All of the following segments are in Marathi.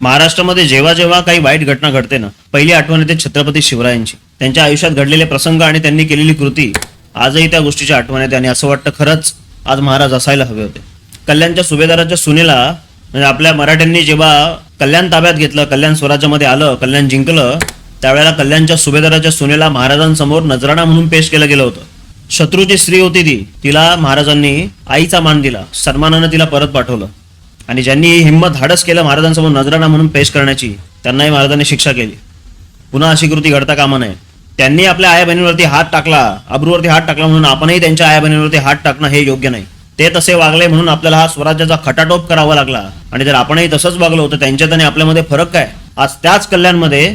महाराष्ट्रामध्ये जेव्हा जेव्हा काही वाईट घटना घडते ना पहिली आठवण येते छत्रपती शिवरायांची. त्यांच्या आयुष्यात घडलेले प्रसंग आणि त्यांनी केलेली कृती आजही त्या गोष्टीची आठवण येते आणि असं वाटतं खरंच आज महाराज असायला हवे होते. कल्याणच्या सुभेदाराच्या सुनेला म्हणजे आपल्या मराठ्यांनी जेव्हा कल्याण ताब्यात घेतलं कल्याण स्वराज्यामध्ये आलं कल्याण जिंकलं त्यावेळेला कल्याणच्या सुभेदाराच्या सुनेला महाराजांसमोर नजराणा म्हणून पेश केलं गेलं होतं. शत्रूची स्त्री होती ती. तिला महाराजांनी आईचा मान दिला सन्मानानं तिला परत पाठवलं. आणि ज्यांनी ही हिंमत धाडस केलं महाराजांसमोर नजराणा म्हणून पेश करण्याची त्यांनाही महाराजांनी शिक्षा केली. पुन्हा अशी कृती घडता कामा नये. त्यांनी आपल्या आया बहिणीवरती हात टाकला अब्रूवरती हात टाकला म्हणून आपणही त्यांच्या आया बहिणीवरती हात टाकणं हे योग्य नाही. ते तसे वागले म्हणून आपल्याला हा स्वराज्याचा खटाटोप करावा लागला. आणि जर आपणही तसंच वागलो तर त्यांच्यात आणि आपल्यामध्ये फरक काय? आज त्याच कल्याणमध्ये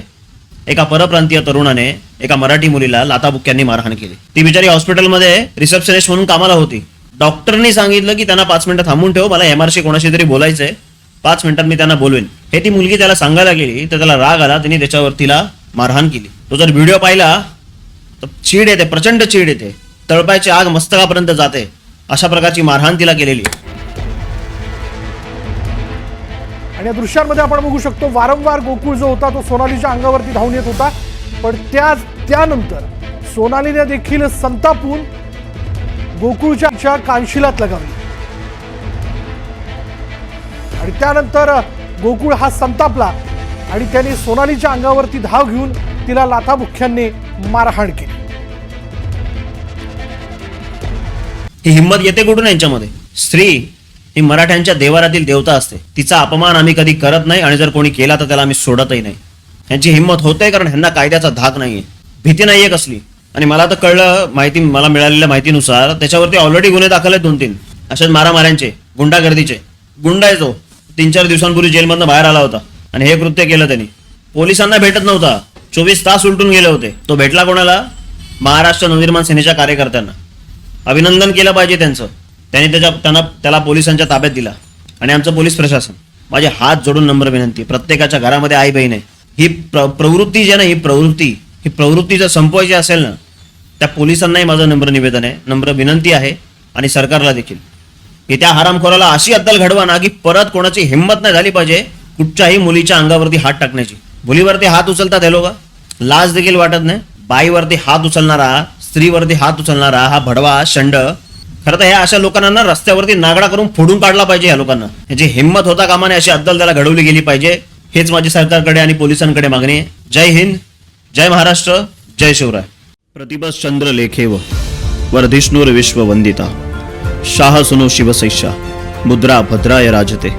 एका परप्रांतीय तरुणाने एका मराठी मुलीला लाताबुक्यांनी मारहाण केली. ती बिचारी हॉस्पिटलमध्ये रिसेप्शनिस्ट म्हणून कामाला होती. डॉक्टरनी सांगितलं की त्यांना पाच मिनिटं थांबून ठेव मला एमआरसी कोणाशी तरी बोलायचंय. पाच मिनिटात मी त्यांना बोलवेन. हे ती मुलगी त्याला सांगायला गेली तर त्याला राग आला त्यांनी त्याच्यावर तिला मारहाण केली. तो जर व्हिडिओ पाहिला तर चीड येते प्रचंड चीड येते. तळपायची आग मस्तकापर्यंत जाते. अशा प्रकारची मारहाण तिला केलेली आहे. आणि या दृश्यांमध्ये आपण बघू शकतो वारंवार गोकुळ जो होता तो सोनालीच्या अंगावरती धावून येत होता. पण त्या त्यानंतर सोनालीने देखील संतापून गोकुळच्या कानशिलात लगावली आणि त्यानंतर गोकुळ हा संतापला आणि त्याने सोनालीच्या अंगावरती धाव घेऊन तिला लाथाबुख्यांनी मारहाण केली. ही हिंमत येते कुठून यांच्यामध्ये? स्त्री ही मराठ्यांच्या देवारातील देवता असते. तिचा अपमान आम्ही कधी करत नाही आणि जर कोणी केला तर त्याला आम्ही सोडतही नाही. यांची हिंमत होते कारण ह्यांना कायद्याचा धाक नाहीये. भीती नाहीये कसली? आणि मला तर कळलं माहिती मला मिळालेल्या माहितीनुसार त्याच्यावरती ऑलरेडी गुन्हे दाखल आहेत दोन तीन अशाच मारामाऱ्यांचे गुंडागर्दीचे. गुंडा आहे तो. तीन चार दिवसांपूर्वी जेलमधनं बाहेर आला होता. आणि हे कृत्य केलं त्यांनी. पोलिसांना भेटत नव्हता. चोवीस तास उलटून गेले होते. तो भेटला कोणाला? महाराष्ट्र नवनिर्माण सेनेच्या कार्यकर्त्यांना. अभिनंदन केलं पाहिजे त्यांचं. त्यांनी त्याच्या त्यांना त्याला पोलिसांच्या ताब्यात दिला. आणि आमचं पोलीस प्रशासन. माझे हात जोडून नंबर विनंती प्रत्येकाच्या घरामध्ये आई बहीण आहे. ही प्र प्रवृत्ती जी आहे ना ही प्रवृत्ती ही प्रवृत्ती जर संपवायची असेल ना त्या पोलिसांनाही माझं नम्र निवेदन आहे. नम्र विनंती आहे आणि सरकारला देखील. की त्या हरामखोराला अशी अद्दल घडवा ना की परत कोणाची हिंमत नाही झाली पाहिजे कुठच्याही मुलीच्या अंगावरती हात टाकण्याची. मुलीवरती हात उचलतात हे लोक? लाज देखील वाटत नाही. बाईवरती हात उचलणारा स्त्रीवरती हात उचलणारा हा भडवा शंड. खरं तर ह्या अशा लोकांना ना रस्त्यावरती नागडा करून फोडून काढला पाहिजे ह्या लोकांना. ह्याची हिंमत होता कामाने अशी अद्दल त्याला घडवली गेली पाहिजे हेच माझी सरकारकडे आणि पोलिसांकडे मागणी आहे. जय हिंद जय महाराष्ट्र जय शिवराय. प्रतिबस चंद्र लेखेव वर्धिष्णुर विश्ववंदिता शाह सुनो शिवसैषा मुद्रा भद्राय राजते।